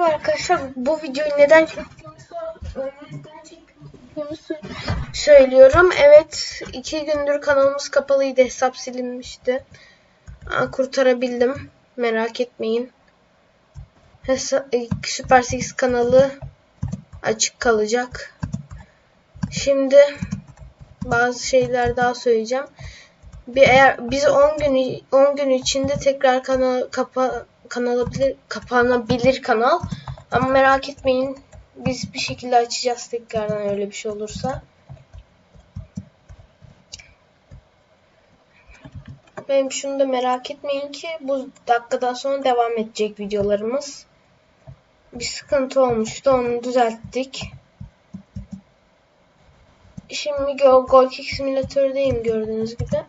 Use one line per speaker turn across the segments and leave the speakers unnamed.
Merhaba arkadaşlar. Bu videoyu neden çektiğimi sor- neden çektiğimi sö- söylüyorum. Evet, iki gündür kanalımız kapalıydı. Hesap silinmişti. Aa, kurtarabildim. Merak etmeyin. Hesa e, Süper 8 kanalı açık kalacak. Şimdi bazı şeyler daha söyleyeceğim. Bir eğer biz 10 gün 10 gün içinde tekrar kanal kapa kanalabilir kapanabilir kanal. Ama merak etmeyin. Biz bir şekilde açacağız tekrardan öyle bir şey olursa. Benim şunu da merak etmeyin ki bu dakikadan sonra devam edecek videolarımız. Bir sıkıntı olmuştu. Onu düzelttik. Şimdi Go Goal Kick Simülatör'deyim gördüğünüz gibi.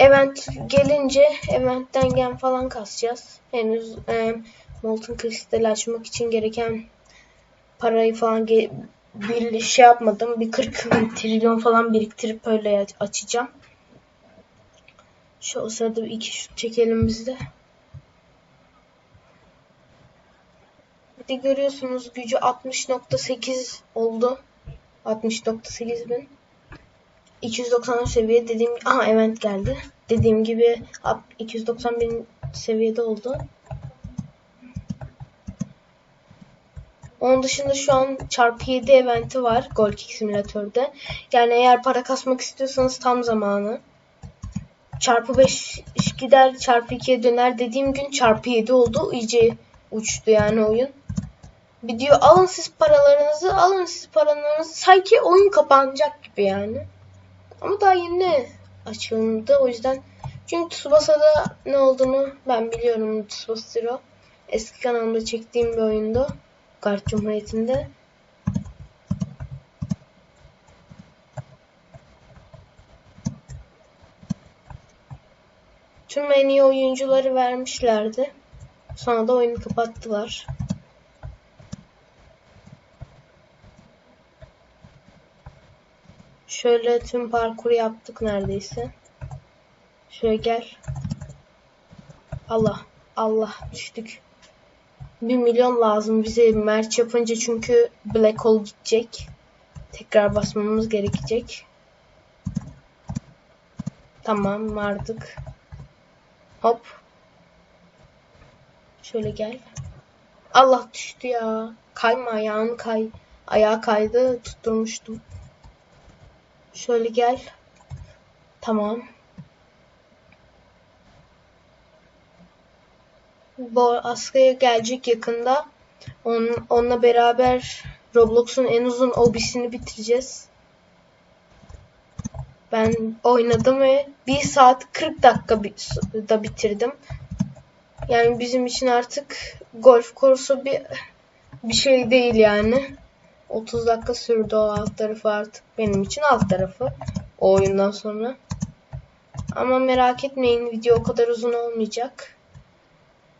Event gelince eventten gem falan kasacağız. Henüz e, Molten Crystal açmak için gereken parayı falan bir şey yapmadım. Bir 40 trilyon falan biriktirip öyle açacağım. Şu o sırada bir iki şut çekelim biz de. Bir de görüyorsunuz gücü 60.8 oldu. 60.8 bin. 290 seviye dediğim aha event geldi. Dediğim gibi 290 bin seviyede oldu. Onun dışında şu an çarpı 7 eventi var Goal Kick simülatörde. Yani eğer para kasmak istiyorsanız tam zamanı. Çarpı 5 gider çarpı 2'ye döner dediğim gün çarpı 7 oldu. İyice uçtu yani oyun. Bir diyor alın siz paralarınızı alın siz paralarınızı sanki oyun kapanacak gibi yani. Ama daha yeni açıldı o yüzden. Çünkü Tsubasa'da ne olduğunu ben biliyorum Tsubasa Zero. Eski kanalımda çektiğim bir oyundu. Kart Cumhuriyeti'nde. Tüm en iyi oyuncuları vermişlerdi. Sonra da oyunu kapattılar. Şöyle tüm parkuru yaptık neredeyse. Şöyle gel. Allah. Allah düştük. 1 milyon lazım bize merch yapınca çünkü black hole gidecek. Tekrar basmamız gerekecek. Tamam vardık. Hop. Şöyle gel. Allah düştü ya. Kayma ayağın kay. Ayağı kaydı tutturmuştum. Şöyle gel. Tamam. Bu Aska'ya gelecek yakında. On, onunla beraber Roblox'un en uzun obisini bitireceğiz. Ben oynadım ve 1 saat 40 dakikada bitirdim. Yani bizim için artık golf kursu bir bir şey değil yani. 30 dakika sürdü o alt tarafı artık benim için alt tarafı o oyundan sonra. Ama merak etmeyin video o kadar uzun olmayacak.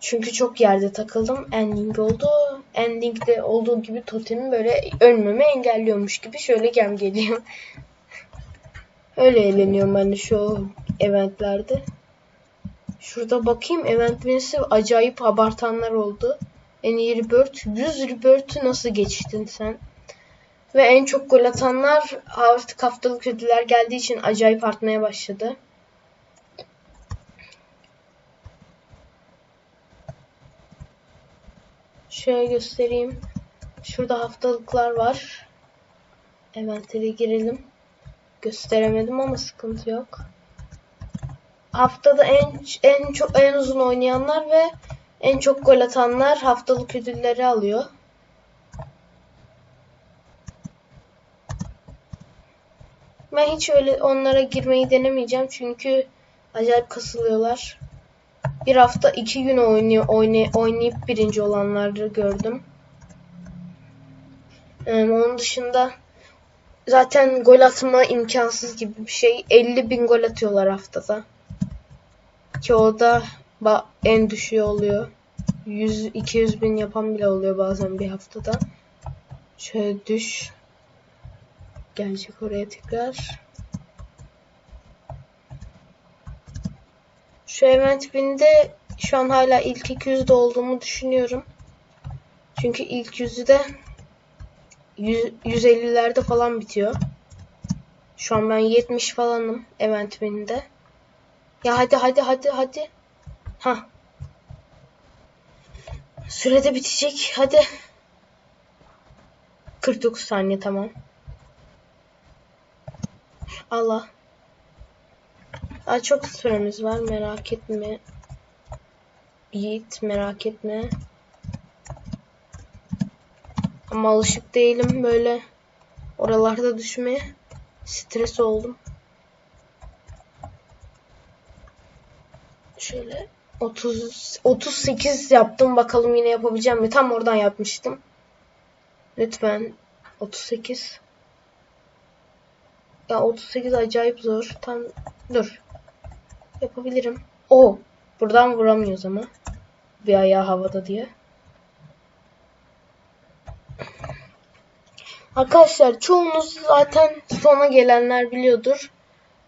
Çünkü çok yerde takıldım. Ending oldu. Ending'de olduğu gibi totemim böyle ölmemi engelliyormuş gibi şöyle gem geliyor. Öyle eğleniyorum ben şu eventlerde. Şurada bakayım event menüsü acayip abartanlar oldu. En iyi rebirth. 100 rebirth'ü nasıl geçtin sen? Ve en çok gol atanlar artık haftalık ödüller geldiği için acayip artmaya başladı. Şöyle göstereyim. Şurada haftalıklar var. Eventlere girelim. Gösteremedim ama sıkıntı yok. Haftada en en çok en uzun oynayanlar ve en çok gol atanlar haftalık ödülleri alıyor. Ben hiç öyle onlara girmeyi denemeyeceğim çünkü acayip kasılıyorlar. Bir hafta iki gün oynuyor, oynay, oynayıp birinci olanları gördüm. Ee, onun dışında zaten gol atma imkansız gibi bir şey. 50 bin gol atıyorlar haftada. Ki o da en düşüğü oluyor. 100-200 bin yapan bile oluyor bazen bir haftada. Şöyle düş. Gelecek oraya tekrar. Şu event bin'de şu an hala ilk 200'de olduğumu düşünüyorum. Çünkü ilk yüzü de 100, 150'lerde falan bitiyor. Şu an ben 70 falanım event win'de. Ya hadi hadi hadi hadi. Ha. Sürede bitecek. Hadi. 49 saniye tamam. Allah. Daha çok süremiz var merak etme. Yiğit merak etme. Ama alışık değilim böyle oralarda düşmeye. Stres oldum. Şöyle 30 38 yaptım. Bakalım yine yapabileceğim mi? Tam oradan yapmıştım. Lütfen 38. Ya 38 acayip zor. Tam dur. Yapabilirim. O buradan vuramıyoruz ama. Bir ayağı havada diye. Arkadaşlar çoğunuz zaten sona gelenler biliyordur.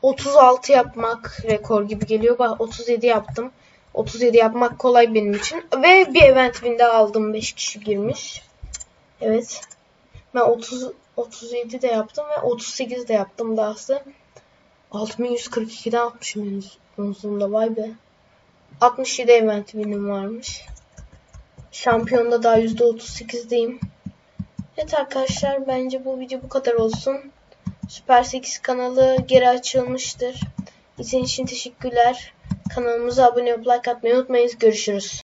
36 yapmak rekor gibi geliyor. Bak 37 yaptım. 37 yapmak kolay benim için. Ve bir event winde aldım. 5 kişi girmiş. Evet. Ben 30 37 de yaptım ve 38 de yaptım dahası. 6142'den atmışım uzunluğunda vay be. 67 event win'im varmış. Şampiyonda daha %38'deyim. Evet arkadaşlar bence bu video bu kadar olsun. Süper 8 kanalı geri açılmıştır. İzlediğiniz için teşekkürler. Kanalımıza abone olup like atmayı unutmayın. Görüşürüz.